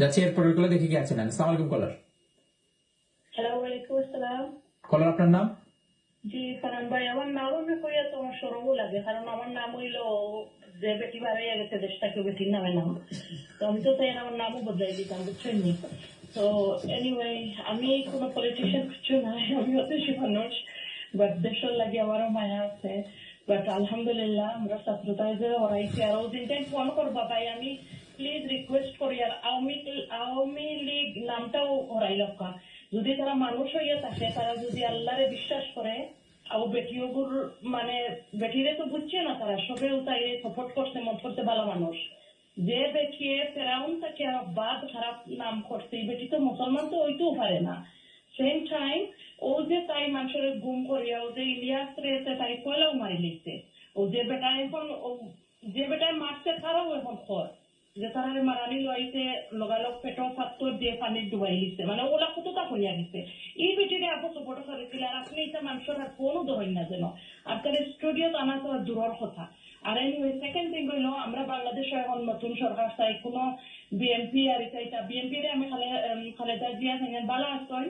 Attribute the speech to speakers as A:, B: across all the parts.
A: যাচ্ছি এরপরের দেখে কি আসসালামু আলাইকুম কলার কলার আপনার নাম?
B: জি ফারান ভাই আমার কইয়া তো আমার সরমও লাগে কারণ আমার নাম হইল যে বেটি বাড়াইয়া গেছে দেশটাকে বেটির নামে নাম। তো আমি তো তাই আমার নামও বদলাই দিতাম বুঝছেন তো এনিওয়ে আমি কোনো পলিটিশিয়ান কিছু নাই আমি হতে মানুষ বাট দেশের লাগে আমারও মায়া আছে। বাট আলহামদুলিল্লাহ আমরা ছাত্রতায় যে ওরাইছি, আর ওই ফোন করবা, ভাই। আমি প্লিজ রিকোয়েস্ট করি, আর আওয়ামী আওয়ামী লীগ নামটাও ওরাই লক্কা যদি তারা মানুষ হইয়া থাকে, তারা যদি আল্লাহরে বিশ্বাস করে আর বেটিওগুর মানে বেটিরে তো বুঝছে না তারা, সবেও তাই সাপোর্ট করছে মত করতে ভালো মানুষ। যে বেটিয়ে ফেরাউন তাকে বাদ খারাপ নাম করছে বেটি তো মুসলমান তো ওইতেও পারে না। সেম টাইম ও যে তাই মানুষের গুম করিয়া, ও যে ইলিয়াস রেছে তাই পয়লাও মারি লিখছে। এখন ও- যে বেটায় মারছে তারাও এখন খর যে তারা মারানি লইছে লগালগ পেটো পাত্তর দিয়ে পানি ডুবাই দিচ্ছে মানে ওলা কতটা করিয়া গেছে এই বেটিরে আপু সপোর্ট করেছিল আর আপনি এটা মানুষের আর কোনো ধরেন না যেন আর তার স্টুডিও আনা তো দূরের কথা আর এনিওয়ে সেকেন্ড থিং হইল আমরা বাংলাদেশে এখন নতুন সরকার চাই কোনো বিএনপি আর এটা এটা বিএনপি রে আমি খালে খালেদা জিয়া থাকেন ভালো আসন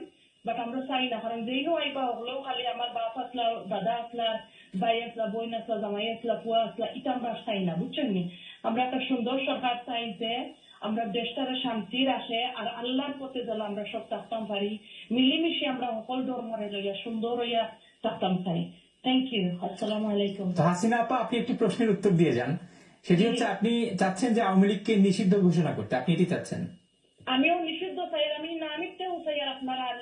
B: বাট আমরা চাই না কারণ যেই হোক আইবা, হলেও খালি আমার বাপ আসলা দাদা আসলা ভাই আসলা বোন আসলা জামাই আসলা পুয়া আসলা এটা আমরা চাই না বুঝছেন নি আমরা একটা সুন্দর সরকার চাই যে আমরা দেশটারে শান্তির আসে আর আল্লাহর পথে যেন আমরা সব থাকতাম পারি মিলিমিশে আমরা সকল ধর্মরে লইয়া সুন্দর হইয়া থাকতাম চাই থ্যাংক ইউ আসসালামু আলাইকুম
A: হাসিনা আপা আপনি একটি প্রশ্নের উত্তর দিয়ে যান সেটি হচ্ছে আপনি চাচ্ছেন যে আওয়ামী লীগকে নিষিদ্ধ ঘোষণা করতে আপনি এটি চাচ্ছেন
B: আমিও নিষিদ্ধ চাই আমি না চাই আর আপনার আর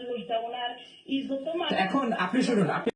B: ইজ্জত
A: তো এখন আপনি শুনুন আপনি